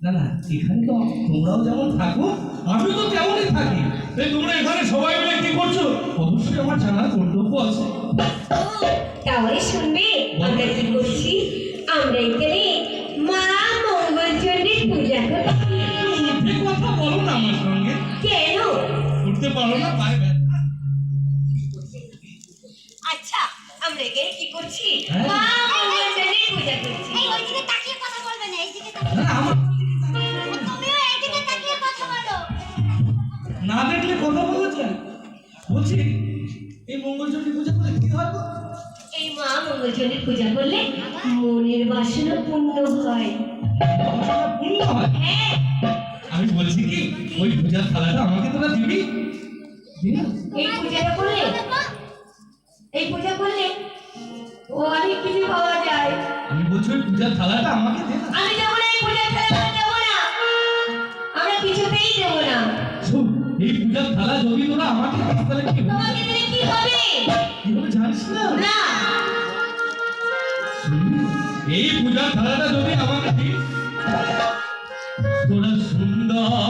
না না এখানে তো তোমরাও যেমন থাকো আমিও তো তেমনই থাকি। তোমরা এখানে সবাই মিলে কি করছ? অবশ্যই আমার জানার কর্তব্য আছে। তাহলে শুনবে আমরা কি করছি? আমরা এখানে মা মঙ্গলচণ্ডীর পূজা করছি। কথা বলো না আমার সঙ্গে। কেন? উঠতে পারো না পায়ে আচ্ছা আমরা এখানে কি করছি? হ্যাঁ। মা মঙ্গলচণ্ডীর পূজা করছি। এই ওইদিকে তাকিয়ে কথা বলবে না এইদিকে না দেখলে কথা বলা যায় বলছি এই মঙ্গলচণ্ডী পূজা করে কি হয় এই মা মঙ্গলচণ্ডীর পূজা করলে মনের বাসনা পূর্ণ হয়। পূর্ণ হয়? হ্যাঁ। আমি বলছি কি ওই পূজার থালাটা আমাকে তোরা দিবি? দিবি এই পূজাটা করলে এই পূজা করলে ও অনেক কিছু পাওয়া যায়। আমি বলছি ওই পূজার থালাটা আমাকে দে আমি যাব না এই পূজার খেলা যাব না। আমরা কিছুতেই যাব না। এই পূজার থালা জমি তোরা আমাকে দিস তাহলে কি হবে? তোমাকে দিলে কি হবে? কি হবে জানিস না? না। এই পূজার থালাটা যদি আমাকে দিস তোরা সুন্দর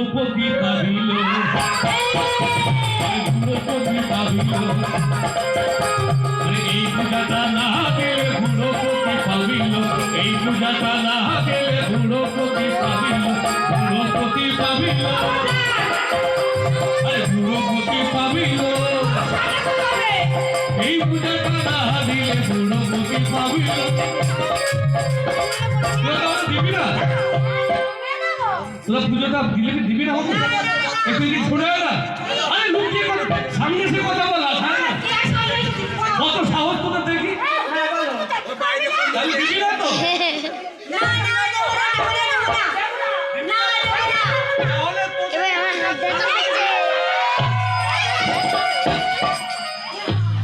বুড়ো পতি পাবিল আরে এই পূজাটা না বুড়ো পতি পাবিল এই পূজাটা না বুড়ো পতি পাবিল পতি পাবিল আরে পাবিল এই পূজাটা না দিলে পতি পাবিল দিবি না? তোরা পুজোটা দিলে দিবি না হবে একটু কি ছোট না? আরে লুকিয়ে সামনে সে কথা বলা